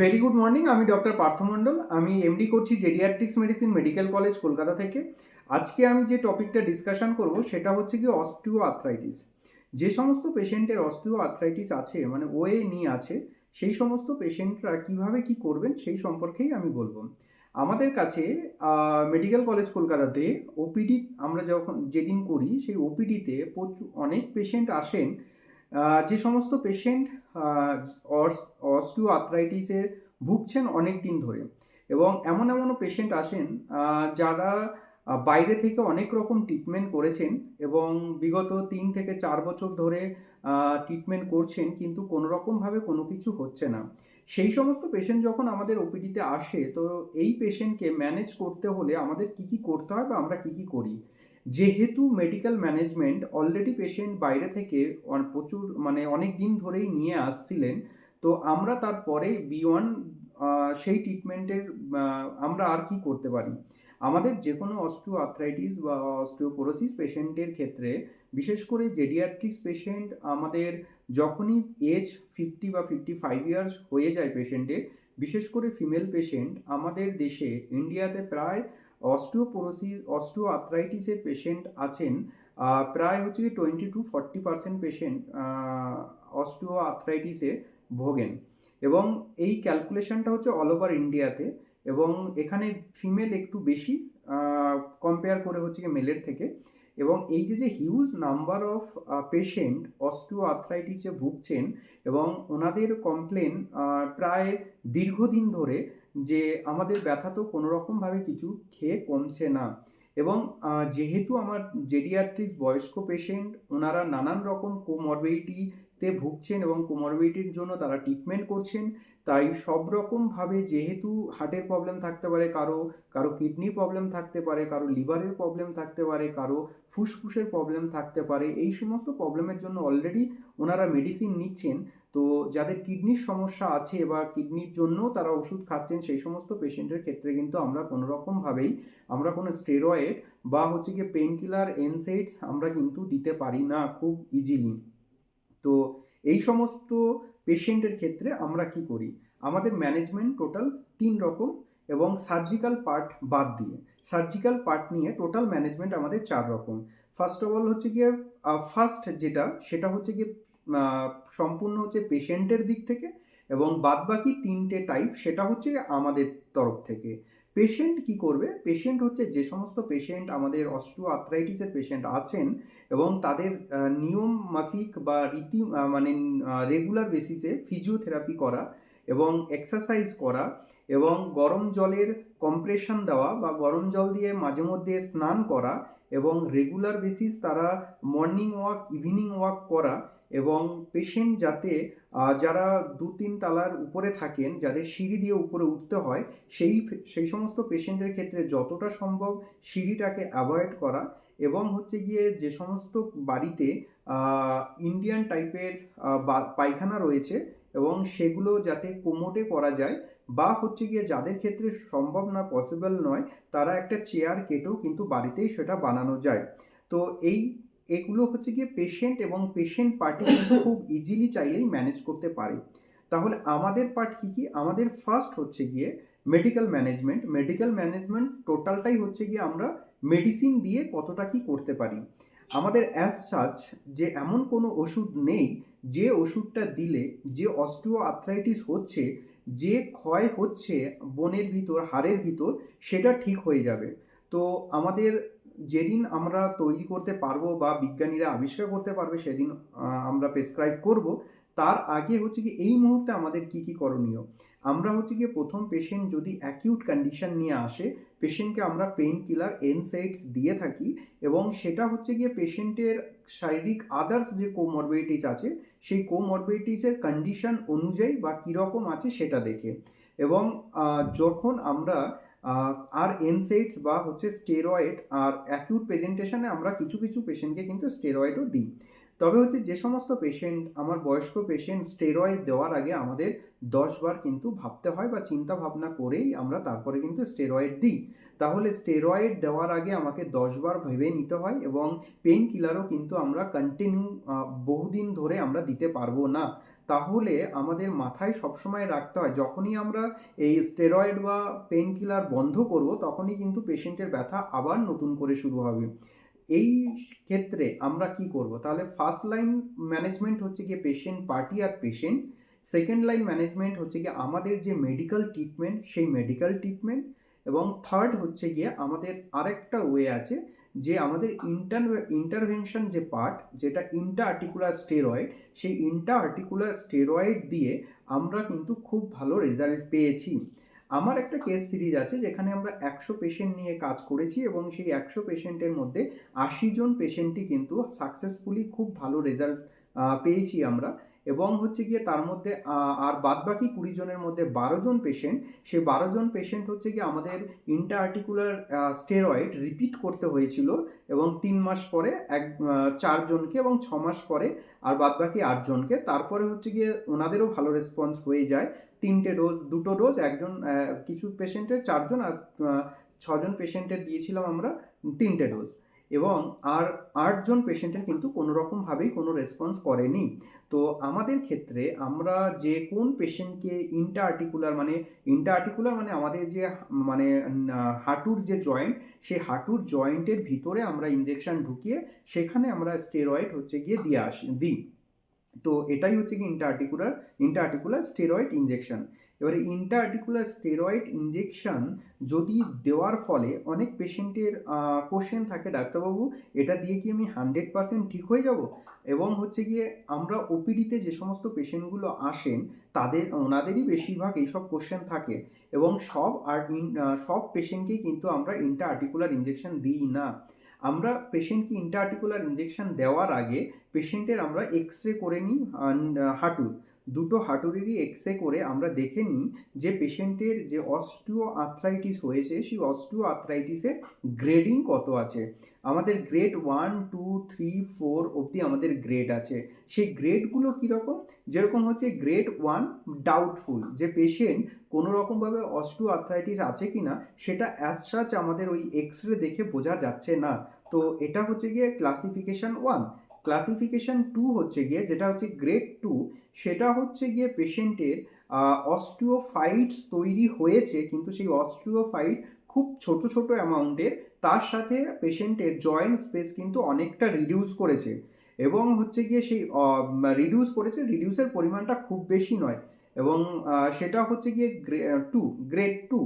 Very good morning আমি doctor Partha Mondal. আমি MD করছি geriatrics medicine medical college Kolkata থেকে। আজকে আমি যে টপিকটা ডিসকাশন করব, সেটা হচ্ছে কি অস্টিও আর্থ্রাইটিস যে সমস্ত পেশেন্টের অস্টিও আর্থ্রাইটিস আছে মানে ওয়ে নিয়ে আছে, সেই সমস্ত পেশেন্টরা কীভাবে কি করবেন, সেই সম্পর্কেই আমি বলব। আমাদের কাছে মেডিকেল কলেজ কলকাতাতে ওপিডি আমরা যখন যেদিন করি, সেই ওপিডিতে প্রচুর, অনেক পেশেন্ট আসেন। যে সমস্ত পেশেন্ট অস্টিও ভুগছেন অনেক দিন ধরে এবং এমন এমনও পেশেন্ট আসেন যারা বাইরে থেকে অনেক রকম ট্রিটমেন্ট করেছেন এবং বিগত তিন থেকে চার বছর ধরে ট্রিটমেন্ট করছেন কিন্তু কোনো রকমভাবে কোনো কিছু হচ্ছে না। সেই সমস্ত পেশেন্ট যখন আমাদের ওপিডিতে আসে, তো এই পেশেন্টকে ম্যানেজ করতে হলে আমাদের কি কি করতে হয় বা আমরা কি কি করি? যেহেতু মেডিকেল ম্যানেজমেন্ট অলরেডি পেশেন্ট বাইরে থেকে প্রচুর মানে অনেক দিন ধরেই নিয়ে আসছিলেন, তো আমরা তারপরে বিয়ন সেই ট্রিটমেন্টের আমরা আর কি করতে পারি? আমাদের যে কোনো অস্টিও আর্থ্রাইটিস বা অস্টিওপোরোসিস পেশেন্টের ক্ষেত্রে, বিশেষ করে জেডিয়াট্রিক্স পেশেন্ট আমাদের যখনই এজ ফিফটি বা ফিফটি ফাইভ ইয়ার্স হয়ে যায় পেশেন্টের বিশেষ করে ফিমেল পেশেন্ট আমাদের দেশে ইন্ডিয়াতে প্রায় অস্টিওপোরোসিস অস্টিও আর্থ্রাইটিসের পেশেন্ট আছেন প্রায় হচ্ছে twenty two forty percent patient osteo আর্থ্রাইটিসে ভোগেন। এবং এই ক্যালকুলেশনটা হচ্ছে অল ওভার ইন্ডিয়াতে এবং এখানে ফিমেল একটু বেশি কম্পেয়ার করে হচ্ছে কি মেলের থেকে। এবং এই যে যে হিউজ নাম্বার অফ পেশেন্ট অস্টিও আর্থ্রাইটিসে ভুগছেন এবং ওনাদের কমপ্লেন প্রায় দীর্ঘদিন ধরে যে আমাদের ব্যথা তো কোনো রকমভাবে কিছু খেয়ে কমছে না। এবং যেহেতু আমার জেডিয়াট্রিক বয়স্ক পেশেন্ট ওনারা নানান রকম কোমরবিডিটিতে ভুগছেন এবং কোমরবিডিটির জন্য তারা ট্রিটমেন্ট করছেন, তাই সব রকমভাবে যেহেতু হার্টের প্রবলেম থাকতে পারে, কারও কারও কিডনির প্রবলেম থাকতে পারে, কারও লিভারের প্রবলেম থাকতে পারে, কারও ফুসফুসের প্রবলেম থাকতে পারে, এই সমস্ত প্রবলেমের জন্য অলরেডি ওনারা মেডিসিন নিচ্ছেন। তো যাদের কিডনির সমস্যা আছে বা কিডনির জন্য তারা ওষুধ খাচ্ছেন, সেই সমস্ত পেশেন্টের ক্ষেত্রে কিন্তু আমরা কোনো রকমভাবেই, আমরা কোনো স্টেরয়েড বা হচ্ছে গিয়ে পেন কিলার এনসাইডস আমরা কিন্তু দিতে পারি না খুব ইজিলি তো এই সমস্ত পেশেন্টের ক্ষেত্রে আমরা কি করি? আমাদের ম্যানেজমেন্ট টোটাল তিন রকম এবং সার্জিক্যাল পার্ট বাদ দিয়ে। সার্জিক্যাল পার্ট নিয়ে টোটাল ম্যানেজমেন্ট আমাদের চার রকম। ফার্স্ট অফ অল হচ্ছে গিয়ে ফার্স্ট যেটা, সেটা হচ্ছে গিয়ে সম্পূর্ণ হচ্ছে পেশেন্টের দিক থেকে এবং বাদবাকি তিনটে টাইপ সেটা হচ্ছে আমাদের তরফ থেকে। পেশেন্ট কি করবে? পেশেন্ট হচ্ছে যে সমস্ত পেশেন্ট আমাদের অস্টিও আর্থ্রাইটিসের পেশেন্ট আছেন এবং তাদের নিয়ম মাফিক বা রীতি মানে রেগুলার বেসিসে ফিজিওথেরাপি করা এবং এক্সারসাইজ করা এবং গরম জলের কম্প্রেশন দেওয়া বা গরম জল দিয়ে মাঝে মধ্যে স্নান করা এবং রেগুলার বেসিস তারা মর্নিং ওয়াক ইভিনিং ওয়াক করা এবং পেশেন্ট যাতে যারা দু তিন তালার উপরে থাকেন, যাদের সিঁড়ি দিয়ে উপরে উঠতে হয়, সেই সেই সমস্ত পেশেন্টের ক্ষেত্রে যতটা সম্ভব সিঁড়িটাকে অ্যাভয়েড করা এবং হচ্ছে গিয়ে যে সমস্ত বাড়িতে ইন্ডিয়ান টাইপের পায়খানা রয়েছে এবং সেগুলো যাতে কোমোটে করা যায় বা হচ্ছে গিয়ে যাদের ক্ষেত্রে সম্ভব না পসিবল নয়, তারা একটা চেয়ার কেটেও কিন্তু বাড়িতেই সেটা বানানো যায়। তো এই এগুলো হচ্ছে গিয়ে পেশেন্ট এবং পেশেন্ট পার্টি কিন্তু খুব ইজিলি চাইলেই ম্যানেজ করতে পারে। তাহলে আমাদের পার্ট কী কী? আমাদের ফার্স্ট হচ্ছে গিয়ে মেডিকেল ম্যানেজমেন্ট মেডিকেল ম্যানেজমেন্ট টোটালটাই হচ্ছে গিয়ে আমরা মেডিসিন দিয়ে কতটা কি করতে পারি। আমাদের অ্যাজ সাচ যে এমন কোনো ওষুধ নেই যে ওষুধটা দিলে যে অস্টিও আর্থ্রাইটিস হচ্ছে যে ক্ষয় হচ্ছে বনের ভিতর হাড়ের ভিতর সেটা ঠিক হয়ে যাবে। তো আমাদের যেদিন আমরা তৈরি করতে পারব বা বিজ্ঞানীরা আবিষ্কার করতে পারবে সেদিন আমরা প্রেসক্রাইব করব। তার আগে হচ্ছে কি এই মুহূর্তে আমাদের কি কি করণীয়? আমরা হচ্ছে গিয়ে প্রথম পেশেন্ট যদি অ্যাকিউট কন্ডিশন নিয়ে আসে পেশেন্টকে আমরা পেইন কিলার এনসাইডস দিয়ে থাকি এবং সেটা হচ্ছে গিয়ে পেশেন্টের শারীরিক আদার্স যে কোমরবিডিটিস আছে, সেই কোমরবিডিটিসের কন্ডিশন অনুযায়ী বা কীরকম আছে সেটা দেখে। এবং যখন আমরা আর এনসাইডস বা হচ্ছে স্টেরয়েড আর অ্যাকিউট প্রেজেন্টেশনে আমরা কিছু কিছু পেশেন্টকে কিন্তু স্টেরয়েডও দিই। তবে হচ্ছে যে সমস্ত পেশেন্ট আমার বয়স্ক পেশেন্ট স্টেরয়েড দেওয়ার আগে আমাদের দশবার কিন্তু ভাবতে হয় বা চিন্তা ভাবনা করেই আমরা তারপরে কিন্তু স্টেরয়েড দিই। তাহলে স্টেরয়েড দেওয়ার আগে আমাকে দশবার ভেবে নিতে হয় এবং পেন কিলারও কিন্তু আমরা কন্টিনিউ বহুদিন ধরে আমরা দিতে পারব না। তাহলে আমাদের মাথায় সবসময় রাখতে হয়, যখনই আমরা এই স্টেরয়েড বা পেন কিলার বন্ধ করব, তখনই কিন্তু পেশেন্টের ব্যথা আবার নতুন করে শুরু হবে। এই ক্ষেত্রে আমরা কি করব? তাহলে ফার্স্ট লাইন ম্যানেজমেন্ট হচ্ছে গিয়ে পেশেন্ট পার্টি আর পেশেন্ট সেকেন্ড লাইন ম্যানেজমেন্ট হচ্ছে গিয়ে আমাদের যে মেডিকেল ট্রিটমেন্ট সেই মেডিকেল ট্রিটমেন্ট এবং থার্ড হচ্ছে গিয়ে আমাদের আরেকটা ওয়ে আছে যে আমাদের ইন্টার ইন্টারভেনশন যে পার্ট যেটা ইন্টার আর্টিকুলার স্টেরয়েড সেই ইন্টার আর্টিকুলার স্টেরয়েড দিয়ে আমরা কিন্তু খুব ভালো রেজাল্ট পেয়েছি। আমার একটা কেস সিরিজ আছে যেখানে আমরা একশো পেশেন্ট নিয়ে কাজ করেছি এবং সেই একশো পেশেন্টের মধ্যে আশি জন পেশেন্টই কিন্তু সাকসেসফুলি খুব ভালো রেজাল্ট পেয়েছি আমরা। এবং হচ্ছে গিয়ে তার মধ্যে আর বাদবাকি কুড়ি জনের মধ্যে বারো জন পেশেন্ট সে বারো জন পেশেন্ট হচ্ছে গিয়ে আমাদের ইন্টার আর্টিকুলার স্টেরয়েড রিপিট করতে হয়েছিল এবং তিন মাস পরে এক চারজনকে এবং ছ মাস পরে আর বাদবাকি আটজনকে তারপরে হচ্ছে গিয়ে ওনাদেরও ভালো রেসপন্স হয়ে যায়। তিনটে ডোজ দুটো ডোজ একজন কিছু পেশেন্টের চারজন আর ছজন পেশেন্টের দিয়েছিলাম আমরা, তিনটে ডোজ এবং আর, আটজন পেশেন্টের কিন্তু কোনো রকমভাবেই কোনো রেসপন্স করেনি। তো আমাদের ক্ষেত্রে আমরা যে কোন পেশেন্টকে ইন্টার আর্টিকুলার মানে ইন্টার আর্টিকুলার মানে আমাদের যে মানে হাঁটুর যে জয়েন্ট সেই হাঁটুর জয়েন্টের ভিতরে আমরা ইঞ্জেকশন ঢুকিয়ে সেখানে আমরা স্টেরয়েড হচ্ছে গিয়ে দিয়ে আসি, দিই। তো এটাই হচ্ছে কি inter articular inter articular steroid injection এবারে ইন্টার আর্টিকুলার স্টেরয়েড ইঞ্জেকশন যদি দেওয়ার ফলে অনেক পেশেন্টের কোশ্চেন থাকে ডাক্তারবাবু, এটা দিয়ে কি আমি হান্ড্রেড পার্সেন্ট ঠিক হয়ে যাব? এবং হচ্ছে গিয়ে আমরা ওপিডিতে যে সমস্ত পেশেন্টগুলো আসেন, তাদের, ওনাদেরই বেশিরভাগ এইসব কোশ্চেন থাকে। এবং সব আর সব পেশেন্টকেই কিন্তু আমরা ইন্টার আর্টিকুলার ইঞ্জেকশন দিই না। আমরা পেশেন্টকে ইন্টার আর্টিকুলার ইঞ্জেকশন দেওয়ার আগে পেশেন্টের আমরা এক্স রে করে নিই হাঁটুর। দুটো হাঁটুরেরই এক্স রে করে আমরা দেখে নিই যে পেশেন্টের যে অস্টিও আর্থ্রাইটিস হয়েছে, সেই অস্টিও আর্থ্রাইটিসের গ্রেডিং কত আছে। আমাদের grade one two three four অবধি আমাদের গ্রেড আছে। সেই গ্রেডগুলো কীরকম? যেরকম হচ্ছে গ্রেড ওয়ান ডাউটফুল যে পেশেন্ট কোনো রকমভাবে অস্টিও আর্থ্রাইটিস আছে কি না সেটা অ্যাজ সাচ আমাদের ওই এক্স রে দেখে বোঝা যাচ্ছে না। তো এটা হচ্ছে গিয়ে ক্লাসিফিকেশন ওয়ান ক্লাসিফিকেশন টু হচ্ছে গিয়ে, যেটা হচ্ছে গ্রেড টু সেটা হচ্ছে গিয়ে পেশেন্টের অস্টিওফাইটস তৈরি হয়েছে, কিন্তু সেই অস্টিওফাইট খুব ছোট ছোট অ্যামাউন্টের তার সাথে পেশেন্টের জয়েন্ট স্পেস কিন্তু অনেকটা রিডিউস করেছে। এবং হচ্ছে গিয়ে সেই রিডিউস করেছে রিডিউসের পরিমাণটা খুব বেশি নয়। এবং সেটা হচ্ছে গিয়ে two grade two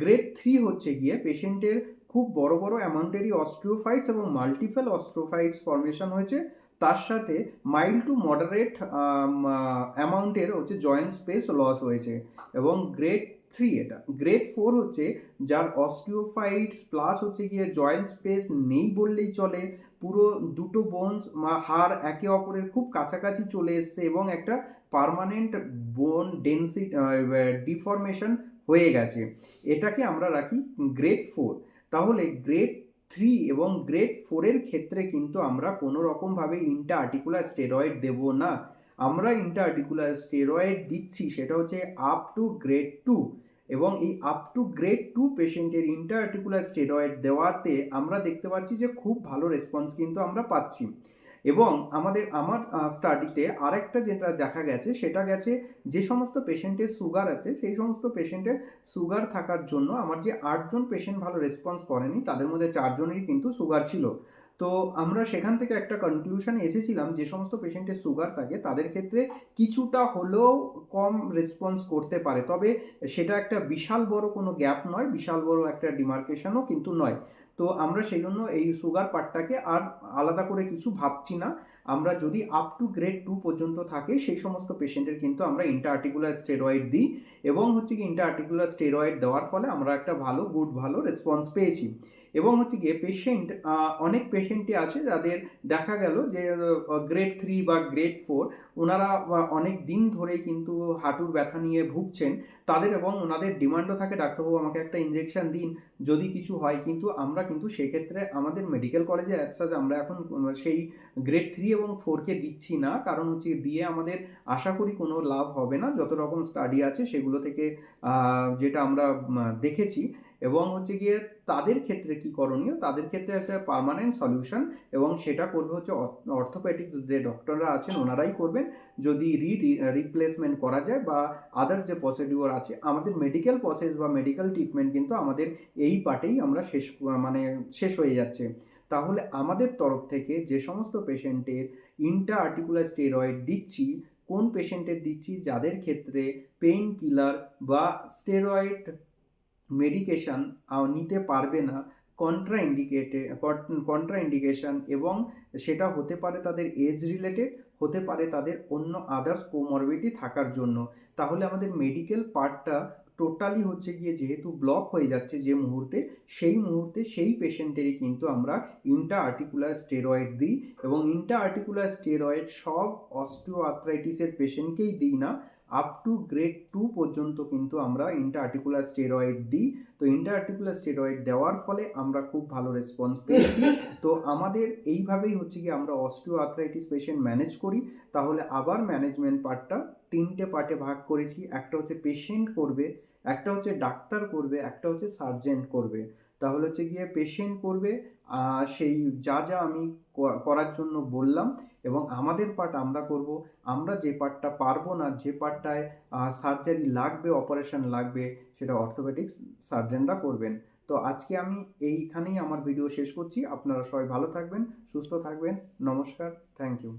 grade three হচ্ছে গিয়ে পেশেন্টের খুব বড় বড় অ্যামাউন্টেরই অস্ট্রোফাইটস এবং মাল্টিপল অস্ট্রোফাইটস ফর্মেশন হয়েছে। তার সাথে মাইল্ড টু মডারেট অ্যামাউন্টের হচ্ছে জয়েন্ট স্পেস লস হয়েছে এবং গ্রেড থ্রি এটা। গ্রেড ফোর হচ্ছে যার অস্টিওফাইটস প্লাস হচ্ছে গিয়ে জয়েন্ট স্পেস নেই বললেই চলে। পুরো দুটো বোনস হাড় একে অপরের খুব কাছাকাছি চলে এসছে এবং একটা পার্মানেন্ট বোন ডেন্সি ডিফরমেশন হয়ে গেছে। এটাকে আমরা রাখি গ্রেড ফোর তাহলে গ্রেড থ্রি এবং গ্রেড ফোরের ক্ষেত্রে কিন্তু আমরা কোনো রকমভাবে ইন্টা আর্টিকুলার স্টেরয়েড দেব না। আমরা ইন্টা আর্টিকুলার স্টেরয়েড দিচ্ছি, সেটা হচ্ছে আপ টু গ্রেড টু এবং এই আপ টু গ্রেড টু পেশেন্টের ইন্টা আর্টিকুলার স্টেরয়েড দেওয়াতে আমরা দেখতে পাচ্ছি যে খুব ভালো রেসপন্স কিন্তু আমরা পাচ্ছি। এবং আমাদের, আমার স্টাডিতে আরেকটা যেটা দেখা গেছে, সেটা গেছে যে সমস্ত পেশেন্টের সুগার আছে, সেই সমস্ত পেশেন্টের সুগার থাকার জন্য আমার যে আটজন পেশেন্ট ভালো রেসপন্স করেনি, তাদের মধ্যে চারজনেরই কিন্তু সুগার ছিল। তো আমরা সেখান থেকে একটা কনক্লুশনে এসেছিলাম, যে সমস্ত পেশেন্টের সুগার থাকে, তাদের ক্ষেত্রে কিছুটা হলেও কম রেসপন্স করতে পারে। তবে সেটা একটা বিশাল বড় কোনো গ্যাপ নয়, বিশাল বড় একটা ডিমার্কেশনও কিন্তু নয়। তো আমরা সেই জন্য এই সুগার পার্টটাকে আর আলাদা করে কিছু ভাবছি না। আমরা যদি আপ টু গ্রেড টু পর্যন্ত থাকে, সেই সমস্ত পেশেন্টের কিন্তু আমরা ইন্টার আর্টিকুলার স্টেরয়েড দিই এবং হচ্ছে কি ইন্টার আর্টিকুলার স্টেরয়েড দেওয়ার ফলে আমরা একটা ভালো গুড ভালো রেসপন্স পেয়েছি। এবং হচ্ছে গিয়ে পেশেন্ট অনেক পেশেন্টই আছে যাদের দেখা গেল যে গ্রেড থ্রি বা গ্রেড ফোর ওনারা অনেক দিন ধরেই কিন্তু হাঁটুর ব্যথা নিয়ে ভুগছেন। তাদের এবং ওনাদের ডিমান্ডও থাকে, ডাক্তারবাবু আমাকে একটা ইঞ্জেকশন দিন, যদি কিছু হয় কিন্তু আমরা কিন্তু সেক্ষেত্রে আমাদের মেডিকেল কলেজে অ্যাজ আমরা এখন সেই গ্রেড থ্রি এবং ফোরকে দিচ্ছি না। কারণ হচ্ছে দিয়ে আমাদের আশা করি কোনো লাভ হবে না। যত রকম স্টাডি আছে সেগুলো থেকে যেটা আমরা দেখেছি। এবং হচ্ছে গিয়ে তাদের ক্ষেত্রে কি করণীয়? তাদের ক্ষেত্রে একটা পার্মানেন্ট সলিউশন এবং সেটা করবে হচ্ছে অর্থোপেডিক্স যে ডক্টররা আছেন ওনারাই করবেন। যদি রি রিপ্লেসমেন্ট করা যায় বা আদার যে প্রসিডিওর আছে, আমাদের মেডিকেল প্রসেস বা মেডিকেল ট্রিটমেন্ট কিন্তু আমাদের এই পার্টেই আমরা শেষ মানে শেষ হয়ে যাচ্ছে। তাহলে আমাদের তরফ থেকে যে সমস্ত পেশেন্টের ইন্টা আর্টিকুলার স্টেরয়েড দিচ্ছি, কোন পেশেন্টের দিচ্ছি, যাদের ক্ষেত্রে পেইন কিলার বা স্টেরয়েড মেডিকেশান নিতে পারবে না কন্ট্রা ইন্ডিকেটে কন্ট্রা ইন্ডিকেশন এবং সেটা হতে পারে তাদের এজ রিলেটেড হতে পারে তাদের অন্য আদার্স কোমরবিটি থাকার জন্য। তাহলে আমাদের মেডিকেল পার্টটা টোটালি হচ্ছে গিয়ে যেহেতু ব্লক হয়ে যাচ্ছে যে মুহূর্তে, সেই মুহূর্তে সেই পেশেন্টেরই কিন্তু আমরা ইন্টা আর্টিকুলার স্টেরয়েড দিই এবং ইন্টা আর্টিকুলার স্টেরয়েড সব অস্টিও আর্থ্রাইটিসের পেশেন্টকেই দিই না আপ টু গ্রেড টু পর্যন্ত কিন্তু আমরা ইন্টা আর্টিকুলার স্টেরয়েড দিই। তো ইন্টা আর্টিকুলার স্টেরয়েড দেওয়ার ফলে আমরা খুব ভালো রেসপন্স পেয়েছি। তো আমাদের এইভাবেই হচ্ছে কি আমরা অস্টিও আর্থ্রাইটিস পেশেন্ট ম্যানেজ করি। তাহলে আবার ম্যানেজমেন্ট পার্টটা তিনটে পার্টে ভাগ করেছি। একটা হচ্ছে পেশেন্ট করবে একটা হচ্ছে ডাক্তার করবে একটা হচ্ছে সার্জেন্ট করবে। তাহলে হচ্ছে গিয়ে পেশেন্ট করবে সেই যা যা আমি করার জন্য বললাম এবং আমাদের পার্ট আমরা করব। আমরা যে পার্টটা পারব না, যে পার্টটায় সার্জারি লাগবে অপারেশন লাগবে, সেটা অর্থোপেডিক্স সার্জেনরা করবেন। তো আজকে আমি এইখানেই আমার ভিডিও শেষ করছি। আপনারা সবাই ভালো থাকবেন, সুস্থ থাকবেন। নমস্কার থ্যাংক ইউ